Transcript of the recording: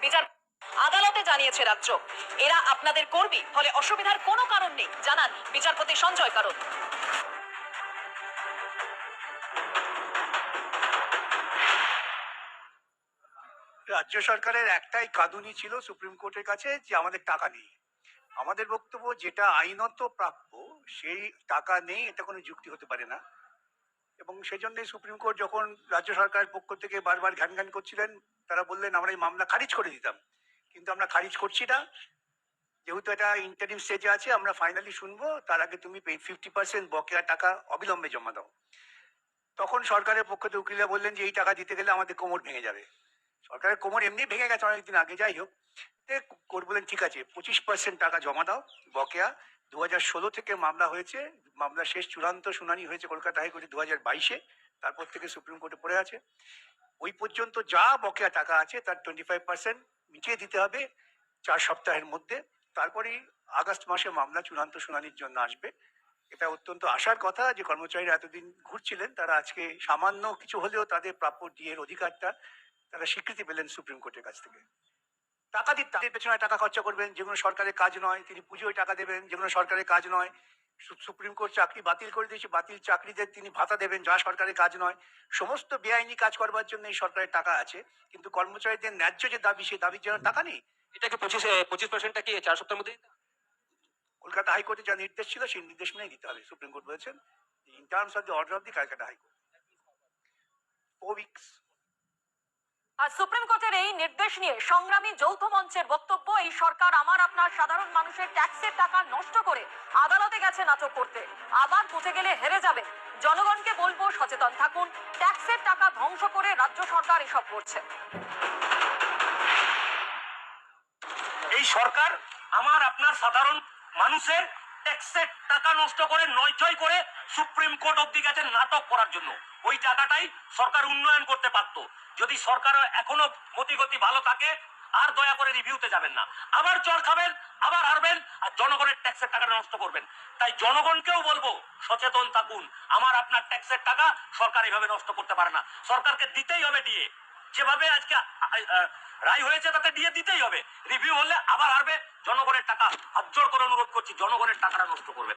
বিচার আদালতে জানিয়েছে রাজ্য। এরা আপনাদের কর্মী, ফলে অসুবিধার কোনো কারণ নেই। জানান বিচারপতি সঞ্জয় কারণ। রাজ্য সরকারের একটাই কাঁদুনি ছিল সুপ্রিম কোর্টের কাছে যে আমাদের টাকা নেই। আমাদের বক্তব্য যেটা আইনত প্রাপ্য, সেই টাকা নেই, এটা কোনো যুক্তি হতে পারে না। এবং সেই জন্য সুপ্রিম কোর্ট যখন রাজ্য সরকারের পক্ষ থেকে বারবার ঘ্যান ঘ্যান করছিলেন, তারা বললেন, আমরা এই মামলা খারিজ করে দিতাম। কিন্তু আমরা খারিজ করছি না। যেহেতু এটা ইন্টারিম স্টেজে আছে, আমরা ফাইনালি শুনব। তার আগে তুমি ফিফটি পার্সেন্ট বকেয়া টাকা অবিলম্বে জমা দাও। তখন সরকারের পক্ষ থেকে উকিলরা বললেন যে, এই টাকা দিতে গেলে আমাদের কোমর ভেঙে যাবে। সরকারের কোমর এমনি ভেঙে গেছে অনেকদিন আগে। যাই হোক কোর্ট বলেন ঠিক আছে, পঁচিশ পার্সেন্ট টাকা জমা দাও, বকেয়া। দু হাজার ষোলো থেকে মামলা হয়েছে, মামলা শেষ, চূড়ান্ত শুনানি হয়েছে কলকাতা হাইকোর্টে দু হাজার বাইশে, তারপর থেকে সুপ্রিম কোর্টে পড়ে আছে। ওই পর্যন্ত যা বকেয়া টাকা আছে, তার টোয়েন্টি ফাইভ পার্সেন্ট মিটিয়ে দিতে হবে চার সপ্তাহের মধ্যে। তারপরেই আগস্ট মাসে মামলা, চূড়ান্ত শুনানির জন্য আসবে। এটা অত্যন্ত আশার কথা যে কর্মচারীরা এতদিন ঘুরছিলেন, তারা আজকে সামান্য কিছু হলেও তাদের প্রাপ্য ডিএর অধিকারটা তারা স্বীকৃতি পেলেন সুপ্রিম কোর্টের কাছ থেকে। টাকা দিতে তাদের পেছনে টাকা খরচা করবেন যেগুলো সরকারের কাজ নয় তিনি পুজোয় টাকা দেবেন যেগুলো সরকারের কাজ নয়। সুপ্রিম কোর্ট চাকরি বাতিল করে দিয়েছে বাতিল চাকরিদের তিনি ভাতা দেবেন যা সরকারের কাজ নয়। সমস্ত বেআইনি কাজ করবার জন্য এই সরকারের টাকা আছে কিন্তু কর্মচারীদের ন্যায্য যে দাবি সেই দাবির জন্য টাকা নেই। এটাকে পঁচিশ পঁচিশ পার্সেন্টটা কি চার সপ্তাহের মধ্যে কলকাতা হাইকোর্টে যা নির্দেশ ছিল সেই নির্দেশ মেনেই দিতে হবে সুপ্রিম কোর্ট বলেছেন। In terms of the order of the Calcutta high court four weeks R supreme কোর্টের এই নির্দেশ নিয়ে সংগ্রামী যৌথ মঞ্চের বক্তব্য, এই সরকার আমার আপনার সাধারণ মানুষের ট্যাক্সের টাকা নষ্ট করে আদালতে গেছে নাটক করতে। আবার বুঝে গেলে হেরে যাবে। জনগণকে বলব সচেতন থাকুন। ট্যাক্সের টাকা ধ্বংস করে রাজ্য সরকার এসব করছে। এই সরকার আমার আপনার সাধারণ মানুষের ট্যাক্সের টাকা নষ্ট করে নয়ছয় করে সুপ্রিম কোর্ট অব্দি গেছে নাটক করার জন্য। ওই টাকাটাই সরকার উন্নয়ন করতে পারতো। যদি সরকার এখনও মতিগতি ভালো থাকে, আর দয়া করে রিভিউতে যাবেন না। আবার চর খাবেন, আবার হারবেন, আর জনগণের ট্যাক্সের টাকা নষ্ট করবেন। তাই জনগণকেও বলব, সচেতন থাকুন। আমার আপনার ট্যাক্সের টাকা সরকার এইভাবে নষ্ট করতে পারে না। সরকারকে দিতেই হবে দিয়ে যেভাবে আজকে রায় হয়েছে, তাতে দিয়ে দিতেই হবে। রিভিউ হলে আবার হারবে। জনগণের টাকা হাত জোর করে অনুরোধ করছি, জনগণের টাকাটা নষ্ট করবে।